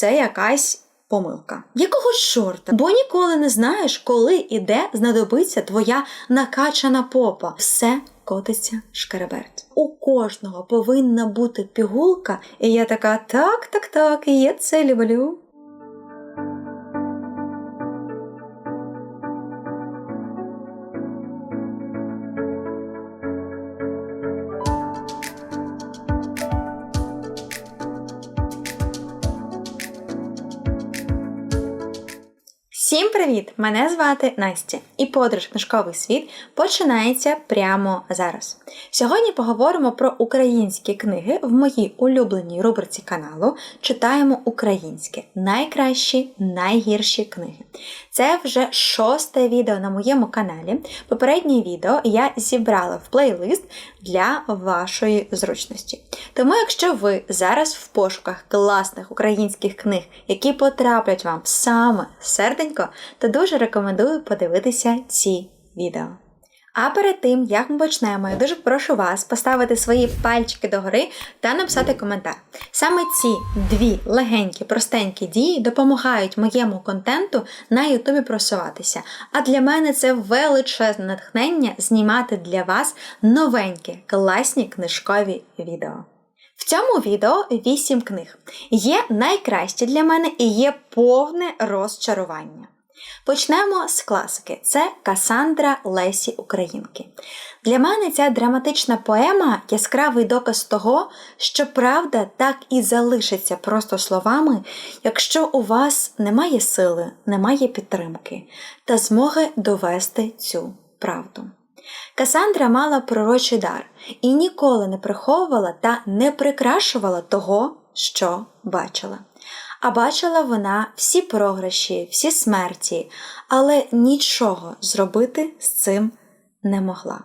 це якась помилка. Якого чорта? Бо ніколи не знаєш, коли і де знадобиться твоя накачана попа. Все котиться шкереберть. У кожного повинна бути пігулка, і я така: так, так, так, і я це люблю. Всім привіт! Мене звати Настя, і подорож книжковий світ починається прямо зараз. Сьогодні поговоримо про українські книги в моїй улюбленій рубриці каналу. Читаємо українське найкращі, найгірші книги. Це вже шосте відео на моєму каналі. Попереднє відео я зібрала в плейлист для вашої зручності. Тому, якщо ви зараз в пошуках класних українських книг, які потраплять вам саме серденько, то дуже рекомендую подивитися ці відео. А перед тим, як ми почнемо, я дуже прошу вас поставити свої пальчики догори та написати коментар. Саме ці дві легенькі, простенькі дії допомагають моєму контенту на Ютубі просуватися. А для мене це величезне натхнення знімати для вас новенькі, класні книжкові відео. В цьому відео 8 книг. Є найкращі для мене і є повне розчарування. Почнемо з класики. Це Касандра Лесі Українки. Для мене ця драматична поема яскравий доказ того, що правда так і залишиться просто словами, якщо у вас немає сили, немає підтримки та змоги довести цю правду. Касандра мала пророчий дар і ніколи не приховувала та не прикрашувала того, що бачила. А бачила вона всі програші, всі смерті, але нічого зробити з цим не могла,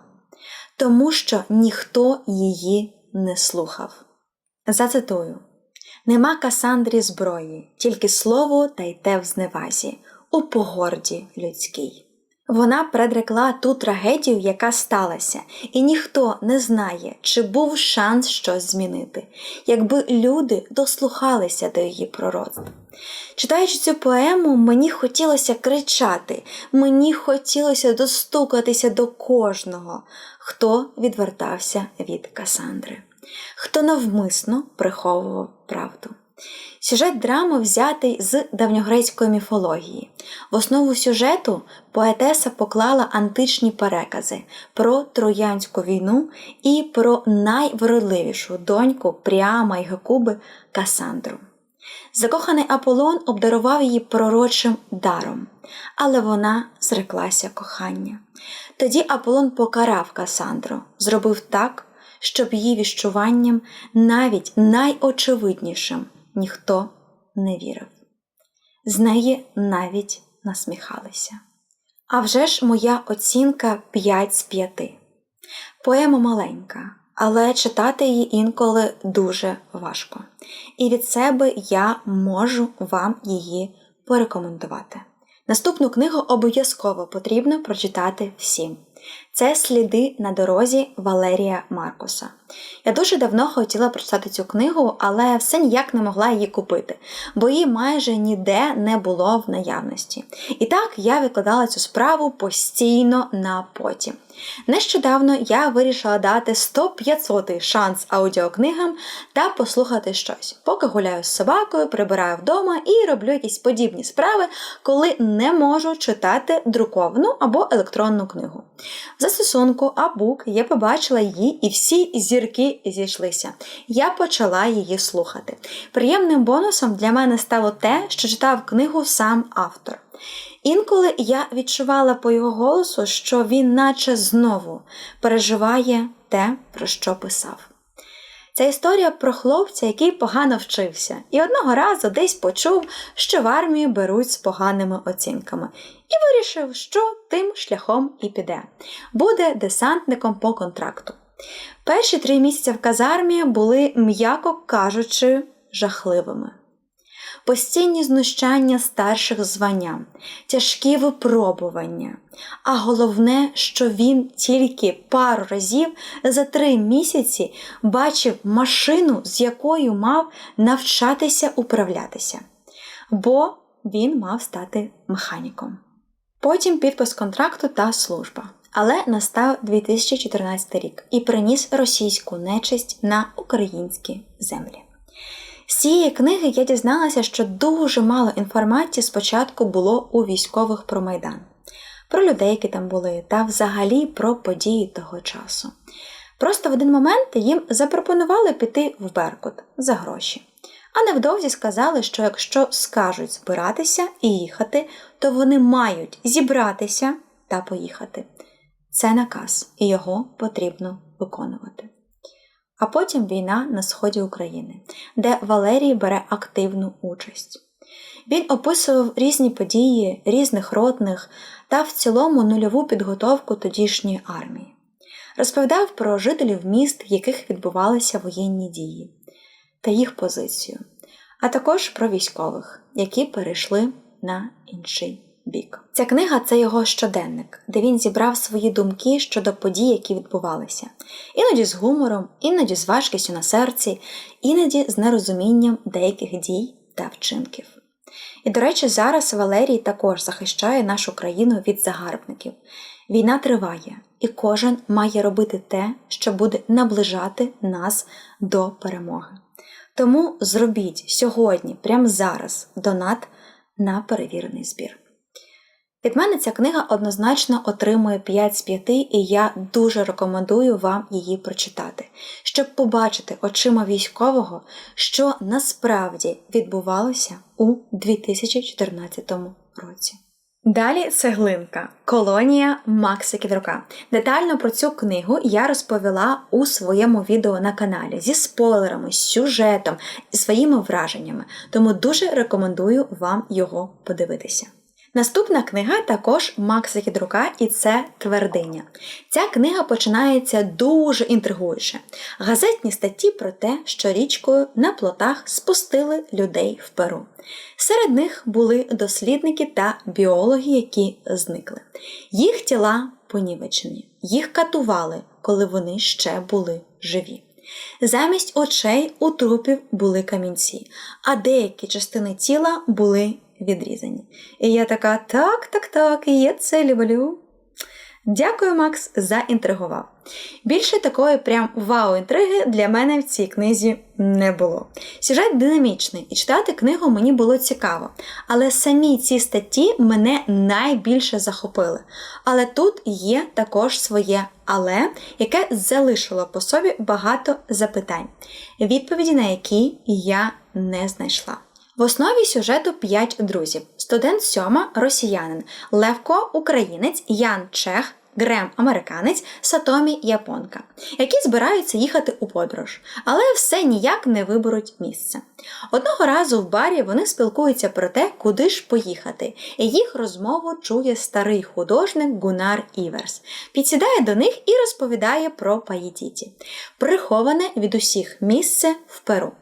тому що ніхто її не слухав. Зацитую: Нема Касандрі зброї, тільки слово та й те в зневазі, у погорді людській. Вона предрекла ту трагедію, яка сталася, і ніхто не знає, чи був шанс щось змінити, якби люди дослухалися до її пророцтв. Читаючи цю поему, мені хотілося кричати, мені хотілося достукатися до кожного, хто відвертався від Касандри, хто навмисно приховував правду. Сюжет драми взятий з давньогрецької міфології. В основу сюжету поетеса поклала античні перекази про Троянську війну і про найвродливішу доньку Пріама і Гекуби Касандру. Закоханий Аполлон обдарував її пророчим даром, але вона зреклася кохання. Тоді Аполлон покарав Касандру, зробив так, щоб її віщуванням навіть найочевиднішим ніхто не вірив. З неї навіть насміхалися. А вже ж моя оцінка 5 з 5. Поема маленька, але читати її інколи дуже важко. І від себе я можу вам її порекомендувати. Наступну книгу обов'язково потрібно прочитати всім. Це сліди на дорозі Валерія Маркуса. Я дуже давно хотіла прочитати цю книгу, але все ніяк не могла її купити, бо її майже ніде не було в наявності. І так я викладала цю справу постійно на потім. Нещодавно я вирішила дати 100-500 шанс аудіокнигам та послухати щось, поки гуляю з собакою, прибираю вдома і роблю якісь подібні справи, коли не можу читати друковану або електронну книгу. Застосунку Абук я побачила її і всі зірки зійшлися. Я почала її слухати. Приємним бонусом для мене стало те, що читав книгу сам автор. Інколи я відчувала по його голосу, що він, наче знову, переживає те, про що писав. Це історія про хлопця, який погано вчився, і одного разу десь почув, що в армію беруть з поганими оцінками, і вирішив, що тим шляхом і піде. Буде десантником по контракту. Перші три місяці в казармі були, м'яко кажучи, жахливими постійні знущання старших званням, тяжкі випробування. А головне, що він тільки пару разів за три місяці бачив машину, з якою мав навчатися управлятися. бо він мав стати механіком. Потім підпис контракту та служба. Але настав 2014 рік і приніс російську нечисть на українські землі. З цієї книги я дізналася, що дуже мало інформації спочатку було у військових про Майдан, про людей, які там були, та взагалі про події того часу. Просто в один момент їм запропонували піти в Беркут за гроші. А невдовзі сказали, що якщо скажуть збиратися і їхати, то вони мають зібратися та поїхати. Це наказ, і його потрібно виконувати. А потім війна на сході України, де Валерій бере активну участь. Він описував різні події різних ротних та в цілому нульову підготовку тодішньої армії. Розповідав про жителів міст, в яких відбувалися воєнні дії, та їх позицію, а також про військових, які перейшли на інший бік. Ця книга це його щоденник, де він зібрав свої думки щодо подій, які відбувалися, іноді з гумором, іноді з важкістю на серці, іноді з нерозумінням деяких дій та вчинків. І, до речі, зараз Валерій також захищає нашу країну від загарбників. Війна триває, і кожен має робити те, що буде наближати нас до перемоги. Тому зробіть сьогодні, прямо зараз, донат на перевірений збір. Від мене ця книга однозначно отримує 5 з 5, і я дуже рекомендую вам її прочитати, щоб побачити очима військового, що насправді відбувалося у 2014 році. Далі цеглинка Колонія Макса Кідрука. Детально про цю книгу я розповіла у своєму відео на каналі зі спойлерами, з сюжетом і своїми враженнями, тому дуже рекомендую вам його подивитися. Наступна книга також Макса Кідрука, і це Твердиня. Ця книга починається дуже інтригуюче. Газетні статті про те, що річкою на плотах спустили людей в Перу. Серед них були дослідники та біологи, які зникли. Їх тіла понівечені, їх катували, коли вони ще були живі. Замість очей у трупів були камінці, а деякі частини тіла були відрізані. І я така: так, так, так, я це люблю. Дякую, Макс, заінтригував. Більше такої прям вау-інтриги для мене в цій книзі не було. Сюжет динамічний, і читати книгу мені було цікаво, але самі ці статті мене найбільше захопили. Але тут є також своє але, яке залишило по собі багато запитань, відповіді на які я не знайшла. В основі сюжету п'ять друзів: студент сьома росіянин, Левко українець, Ян Чех. Грем американець, Сатомі японка, які збираються їхати у подорож, але все ніяк не виберуть місце. Одного разу в барі вони спілкуються про те, куди ж поїхати, і їх розмову чує старий художник Гунар Іверс, підсідає до них і розповідає про Паїтіті, приховане від усіх місце в Перу.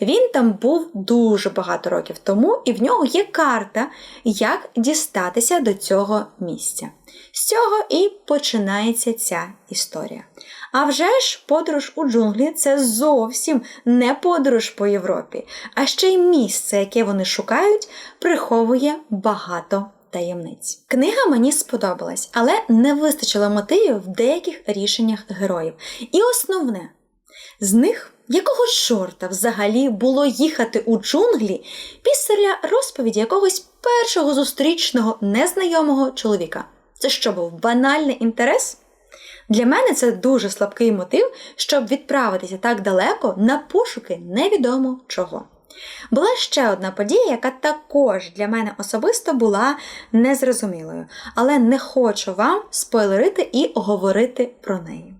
Він там був дуже багато років тому, і в нього є карта, як дістатися до цього місця. З цього і починається ця історія. А вже ж подорож у джунглі це зовсім не подорож по Європі, а ще й місце, яке вони шукають, приховує багато таємниць. Книга мені сподобалась, але не вистачило мотивів в деяких рішеннях героїв. І основне, з них якого чорта взагалі було їхати у джунглі після розповіді якогось першого зустрічного незнайомого чоловіка? Це що був банальний інтерес? Для мене це дуже слабкий мотив, щоб відправитися так далеко на пошуки невідомо чого. Була ще одна подія, яка також для мене особисто була незрозумілою, але не хочу вам спойлерити і говорити про неї.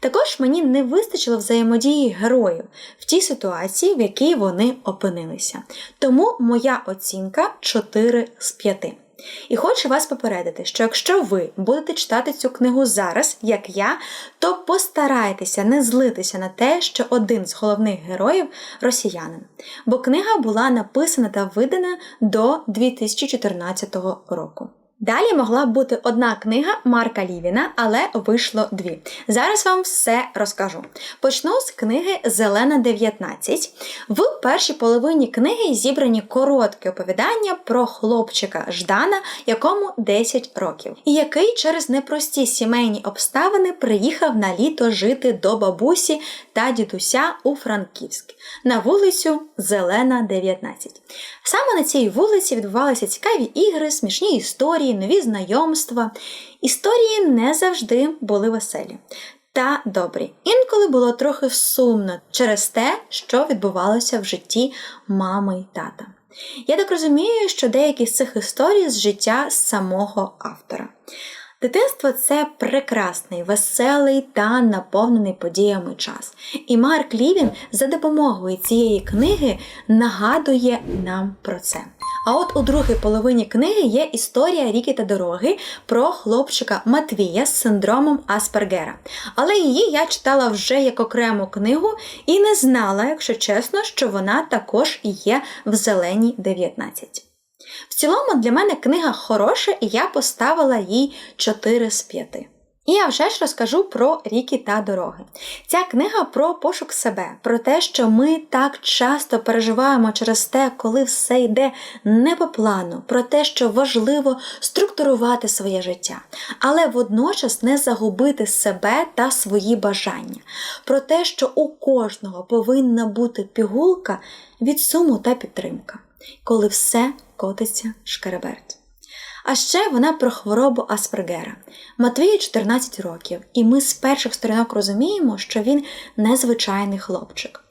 Також мені не вистачило взаємодії героїв в тій ситуації, в якій вони опинилися. Тому моя оцінка 4 з 5. І хочу вас попередити, що якщо ви будете читати цю книгу зараз, як я, то постарайтеся не злитися на те, що один з головних героїв росіянин. Бо книга була написана та видана до 2014 року. Далі могла б бути одна книга Марка Лівіна, але вийшло дві. Зараз вам все розкажу. Почну з книги Зелена 19. В першій половині книги зібрані короткі оповідання про хлопчика Ждана, якому 10 років, і який через непрості сімейні обставини приїхав на літо жити до бабусі та дідуся у Франківськ на вулицю Зелена 19. Саме на цій вулиці відбувалися цікаві ігри, смішні історії, нові знайомства. Історії не завжди були веселі та добрі. Інколи було трохи сумно через те, що відбувалося в житті мами й тата. Я так розумію, що деякі з цих історій з життя самого автора. Дитинство це прекрасний, веселий та наповнений подіями час. І Марк Лівін за допомогою цієї книги нагадує нам про це. А от у другій половині книги є історія ріки та дороги про хлопчика Матвія з синдромом Аспергера. Але її я читала вже як окрему книгу і не знала, якщо чесно, що вона також є в зеленій 19. В цілому для мене книга хороша, і я поставила їй 4 з 5. І я вже ж розкажу про ріки та дороги. Ця книга про пошук себе, про те, що ми так часто переживаємо через те, коли все йде не по плану, про те, що важливо структурувати своє життя, але водночас не загубити себе та свої бажання, про те, що у кожного повинна бути пігулка від суму та підтримка, коли все котиться шкереберть. А ще вона про хворобу Аспергера. Матвію 14 років, і ми з перших сторінок розуміємо, що він незвичайний хлопчик.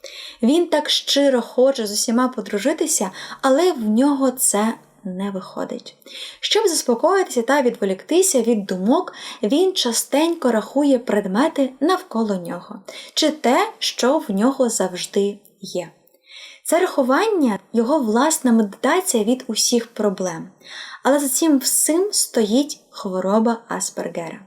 Він так щиро хоче з усіма подружитися, але в нього це не виходить. Щоб заспокоїтися та відволіктися від думок, він частенько рахує предмети навколо нього, чи те, що в нього завжди є. Це рахування його власна медитація від усіх проблем. Але за цим всім стоїть хвороба Аспергера.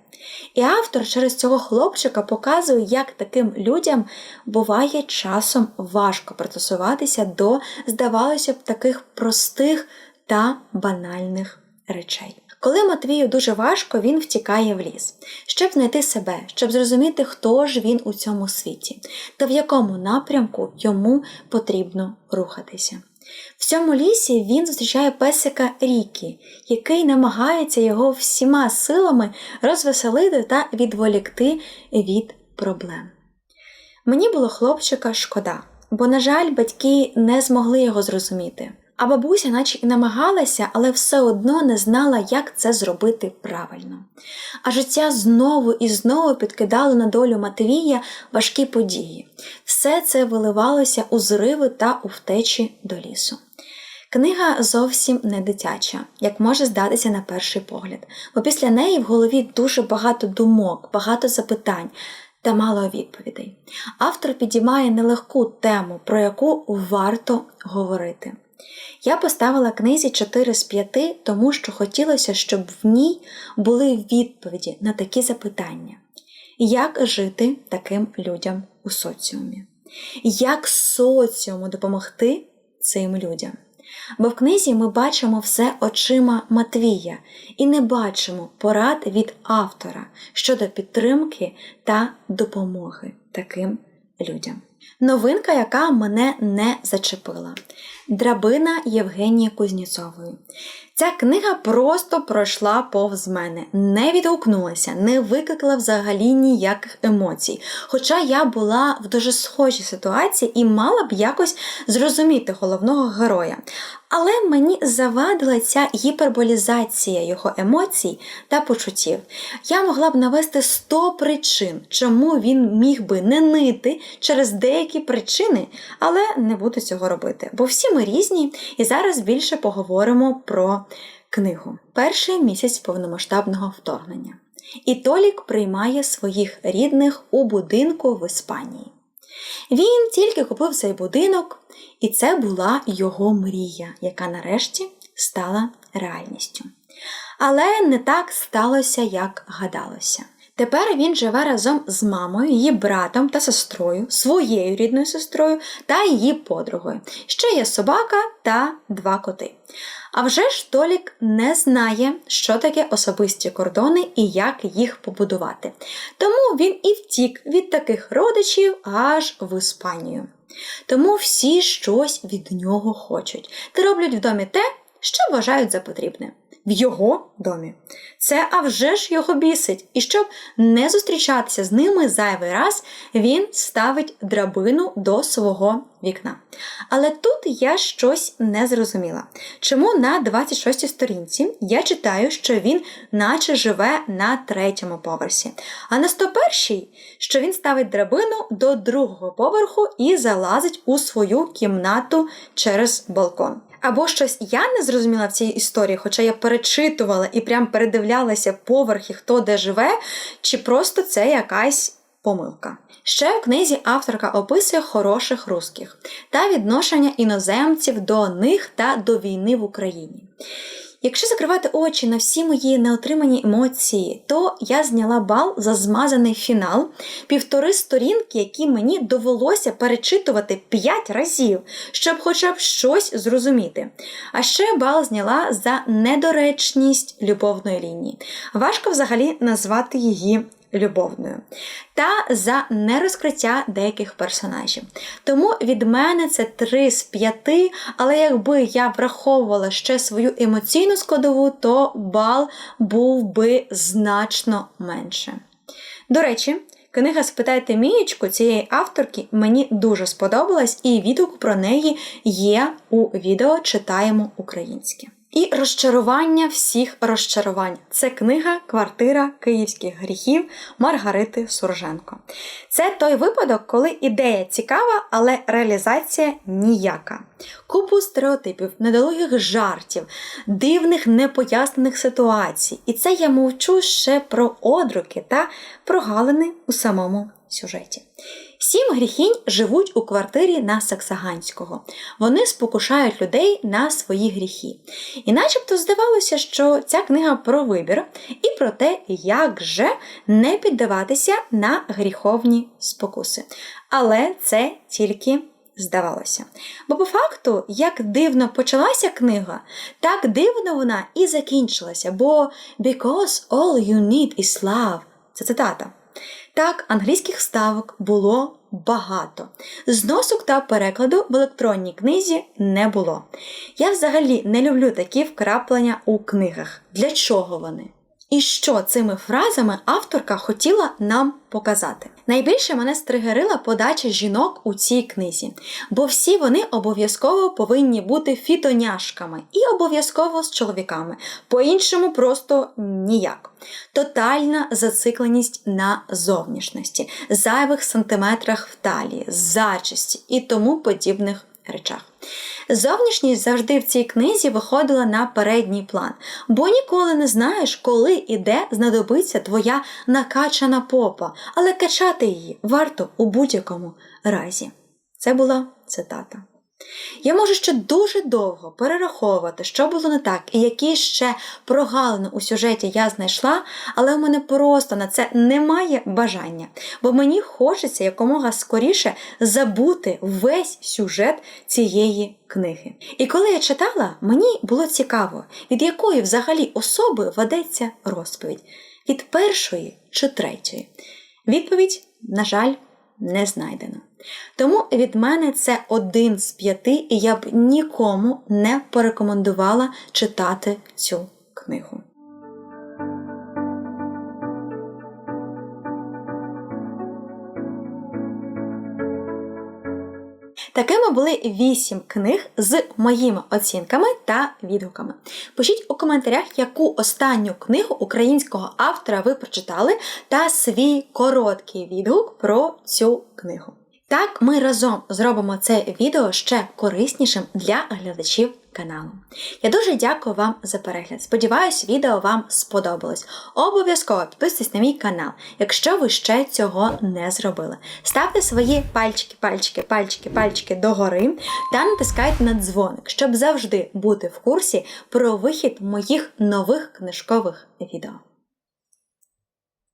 І автор через цього хлопчика показує, як таким людям буває часом важко пристосуватися до, здавалося б, таких простих та банальних речей. Коли Матвію дуже важко, він втікає в ліс, щоб знайти себе, щоб зрозуміти, хто ж він у цьому світі та в якому напрямку йому потрібно рухатися. В цьому лісі він зустрічає песика Рікі, який намагається його всіма силами розвеселити та відволікти від проблем. Мені було хлопчика шкода, бо, на жаль, батьки не змогли його зрозуміти. А бабуся, наче і намагалася, але все одно не знала, як це зробити правильно. А життя знову і знову підкидало на долю Матвія важкі події. Все це виливалося у зриви та у втечі до лісу. Книга зовсім не дитяча, як може здатися на перший погляд, бо після неї в голові дуже багато думок, багато запитань та мало відповідей. Автор підіймає нелегку тему, про яку варто говорити. Я поставила книзі 4 з 5, тому що хотілося, щоб в ній були відповіді на такі запитання: як жити таким людям у соціумі? Як соціуму допомогти цим людям? Бо в книзі ми бачимо все очима Матвія і не бачимо порад від автора щодо підтримки та допомоги таким людям. Новинка, яка мене не зачепила. Драбина Євгенії Кузніцової. Ця книга просто пройшла повз мене, не відгукнулася, не викликала взагалі ніяких емоцій. Хоча я була в дуже схожій ситуації і мала б якось зрозуміти головного героя. Але мені завадила ця гіперболізація його емоцій та почуттів. Я могла б навести 100 причин, чому він міг би не нити через деякі причини, але не буду цього робити. Бо всі ми різні, і зараз більше поговоримо про книгу. Перший місяць повномасштабного вторгнення. І Толік приймає своїх рідних у будинку в Іспанії. Він тільки купив цей будинок, і це була його мрія, яка нарешті стала реальністю. Але не так сталося, як гадалося. Тепер він живе разом з мамою, її братом та сестрою, своєю рідною сестрою та її подругою. Ще є собака та два коти. А вже ж Толік не знає, що таке особисті кордони і як їх побудувати. Тому він і втік від таких родичів аж в Іспанію. Тому всі щось від нього хочуть та роблять в домі те, що вважають за потрібне. В його домі. Це а вже ж його бісить. І щоб не зустрічатися з ними зайвий раз, він ставить драбину до свого вікна. Але тут я щось не зрозуміла. Чому на 26-й сторінці я читаю, що він наче живе на третьому поверсі, а на 101-й, що він ставить драбину до другого поверху і залазить у свою кімнату через балкон. Або щось я не зрозуміла в цій історії, хоча я перечитувала і прям передивлялася поверхи, хто де живе, чи просто це якась помилка. Ще в книзі авторка описує хороших русських та відношення іноземців до них та до війни в Україні. Якщо закривати очі на всі мої неотримані емоції, то я зняла бал за змазаний фінал, півтори сторінки, які мені довелося перечитувати п'ять разів, щоб хоча б щось зрозуміти. А ще бал зняла за недоречність любовної лінії. Важко взагалі назвати її любовною, та за нерозкриття деяких персонажів. Тому від мене це 3 з 5, але якби я враховувала ще свою емоційну складову, то бал був би значно менше. До речі, книга Спитайте Мієчку цієї авторки мені дуже сподобалась, і відгук про неї є у відео Читаємо українське. І розчарування всіх розчарувань. Це книга Квартира київських гріхів Маргарити Сурженко. Це той випадок, коли ідея цікава, але реалізація ніяка. Купу стереотипів, недолугих жартів, дивних непояснених ситуацій. І це я мовчу ще про одруки та прогалини у самому сюжеті. Сім гріхінь живуть у квартирі на Саксаганського. Вони спокушають людей на свої гріхи. І начебто здавалося, що ця книга про вибір і про те, як же не піддаватися на гріховні спокуси. Але це тільки здавалося. Бо по факту, як дивно почалася книга, так дивно вона і закінчилася. Бо because all you need is love. Це цитата. Так, англійських ставок було багато. Зносок та перекладу в електронній книзі не було. Я взагалі не люблю такі вкраплення у книгах. Для чого вони? І що цими фразами авторка хотіла нам показати? Найбільше мене стригерила подача жінок у цій книзі, бо всі вони обов'язково повинні бути фітоняшками і обов'язково з чоловіками. По-іншому просто ніяк. Тотальна зацикленість на зовнішності, зайвих сантиметрах в талії, зачисті і тому подібних речах. Зовнішність завжди в цій книзі виходила на передній план, бо ніколи не знаєш, коли і де знадобиться твоя накачана попа, але качати її варто у будь-якому разі. Це була цитата. Я можу ще дуже довго перераховувати, що було не так, і які ще прогалини у сюжеті я знайшла, але у мене просто на це немає бажання, бо мені хочеться якомога скоріше забути весь сюжет цієї книги. І коли я читала, мені було цікаво, від якої взагалі особи ведеться розповідь: від першої чи третьої. Відповідь, на жаль, не знайдено. Тому від мене це один з п'яти, і я б нікому не порекомендувала читати цю книгу. Такими були вісім книг з моїми оцінками та відгуками. Пишіть у коментарях, яку останню книгу українського автора ви прочитали, та свій короткий відгук про цю книгу. Так ми разом зробимо це відео ще кориснішим для глядачів каналу. Я дуже дякую вам за перегляд. Сподіваюсь, відео вам сподобалось. Обов'язково підписуйтесь на мій канал, якщо ви ще цього не зробили. Ставте свої пальчики, пальчики, пальчики, пальчики догори та натискайте на дзвоник, щоб завжди бути в курсі про вихід моїх нових книжкових відео.